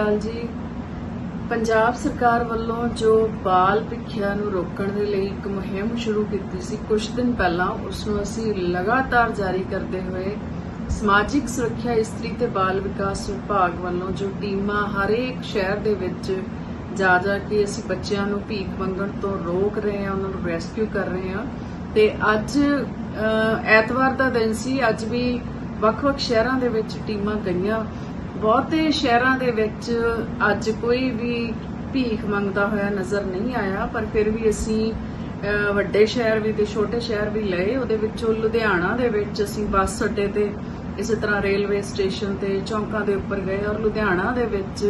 ਅਕਾਲ ਜੀ। ਪੰਜਾਬ ਸਰਕਾਰ ਵੱਲੋਂ ਜੋ ਬਾਲ ਭਿੱਖਿਆ ਨੂੰ ਰੋਕਣ ਦੇ ਲਈ ਇੱਕ ਮੁਹਿੰਮ ਸ਼ੁਰੂ ਕੀਤੀ ਸੀ ਕੁਝ ਦਿਨ ਪਹਿਲਾਂ ਉਸ ਨੂੰ ਅਸੀਂ ਲਗਾਤਾਰ ਜਾਰੀ ਕਰਦੇ ਹੋਏ ਸਮਾਜਿਕ ਸੁਰੱਖਿਆ ਇਸਤਰੀ ਤੇ ਬਾਲ ਵਿਕਾਸ ਵਿਭਾਗ ਵੱਲੋਂ ਜੋ ਟੀਮਾਂ ਹਰੇਕ ਸ਼ਹਿਰ ਦੇ ਵਿੱਚ ਜਾ ਜਾ ਕੇ ਅਸੀਂ ਬੱਚਿਆਂ ਨੂੰ ਭੀਖ ਮੰਗਣ ਤੋਂ ਰੋਕ ਰਹੇ ਹਾਂ, ਉਹਨਾਂ ਨੂੰ ਰੈਸਕਿਊ ਕਰ ਰਹੇ ਹਾਂ ਤੇ ਅੱਜ ਐਤਵਾਰ ਦਾ ਦਿਨ ਸੀ, ਅੱਜ ਵੀ ਵੱਖ-ਵੱਖ ਸ਼ਹਿਰਾਂ ਦੇ ਵਿੱਚ ਟੀਮਾਂ ਗਈਆਂ। ਬਹੁਤੇ ਸ਼ਹਿਰਾਂ ਦੇ ਵਿੱਚ ਅੱਜ ਕੋਈ ਵੀ ਭੀਖ ਮੰਗਦਾ ਹੋਇਆ ਨਜ਼ਰ ਨਹੀਂ ਆਇਆ, ਪਰ ਫਿਰ ਵੀ ਅਸੀਂ ਵੱਡੇ ਸ਼ਹਿਰ ਵੀ ਤੇ ਛੋਟੇ ਸ਼ਹਿਰ ਵੀ ਲਏ, ਉਹਦੇ ਵਿੱਚੋਂ ਲੁਧਿਆਣਾ ਦੇ ਵਿੱਚ ਅਸੀਂ ਬੱਸ ਅੱਡੇ ਤੇ ਇਸੇ ਤਰ੍ਹਾਂ ਰੇਲਵੇ ਸਟੇਸ਼ਨ ਤੇ ਚੌਂਕਾਂ ਦੇ ਉੱਪਰ ਗਏ ਔਰ ਲੁਧਿਆਣਾ ਦੇ ਵਿੱਚ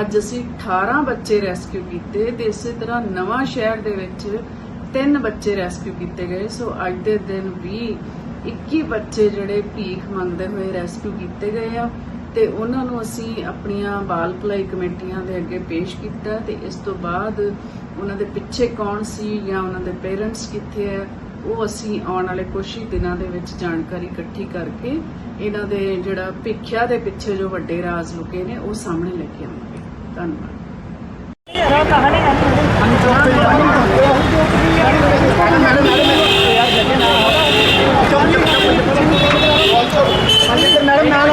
ਅੱਜ ਅਸੀਂ 18 ਬੱਚੇ ਰੈਸਕਿਊ ਕੀਤੇ ਤੇ ਇਸੇ ਤਰ੍ਹਾਂ ਨਵਾਂ ਸ਼ਹਿਰ ਦੇ ਵਿੱਚ ਤਿੰਨ ਬੱਚੇ ਰੈਸਕਿਊ ਕੀਤੇ ਗਏ। ਸੋ ਅੱਜ ਦੇ ਦਿਨ ਵੀ 21 ਬੱਚੇ ਜਿਹੜੇ ਭੀਖ ਮੰਗਦੇ ਹੋਏ ਰੈਸਕਿਊ ਕੀਤੇ ਗਏ ਆ। ਤੇ ਉਹਨਾਂ ਨੂੰ ਅਸੀਂ ਆਪਣੀਆਂ ਬਾਲ ਭਲਾਈ ਕਮੇਟੀਆਂ ਦੇ ਅੱਗੇ ਪੇਸ਼ ਕੀਤਾ ਤੇ ਇਸ ਤੋਂ ਬਾਅਦ ਉਹਨਾਂ ਦੇ ਪਿੱਛੇ ਕੌਣ ਸੀ ਜਾਂ ਉਹਨਾਂ ਦੇ ਪੇਰੈਂਟਸ ਕਿੱਥੇ ਹੈ ਉਹ ਅਸੀਂ ਆਉਣ ਵਾਲੇ ਕੁਝ ਹੀ ਦਿਨਾਂ ਦੇ ਵਿੱਚ ਜਾਣਕਾਰੀ ਇਕੱਠੀ ਕਰਕੇ ਇਹਨਾਂ ਦੇ ਜਿਹੜਾ ਭਿੱਖਿਆ ਦੇ ਪਿੱਛੇ ਜੋ ਵੱਡੇ ਰਾਜ਼ ਲੁਕੇ ਨੇ, ਉਹ ਸਾਹਮਣੇ ਲੈ ਕੇ ਆਵਾਂਗੇ। ਧੰਨਵਾਦ। ਮੈਡਮ ਨਾਲ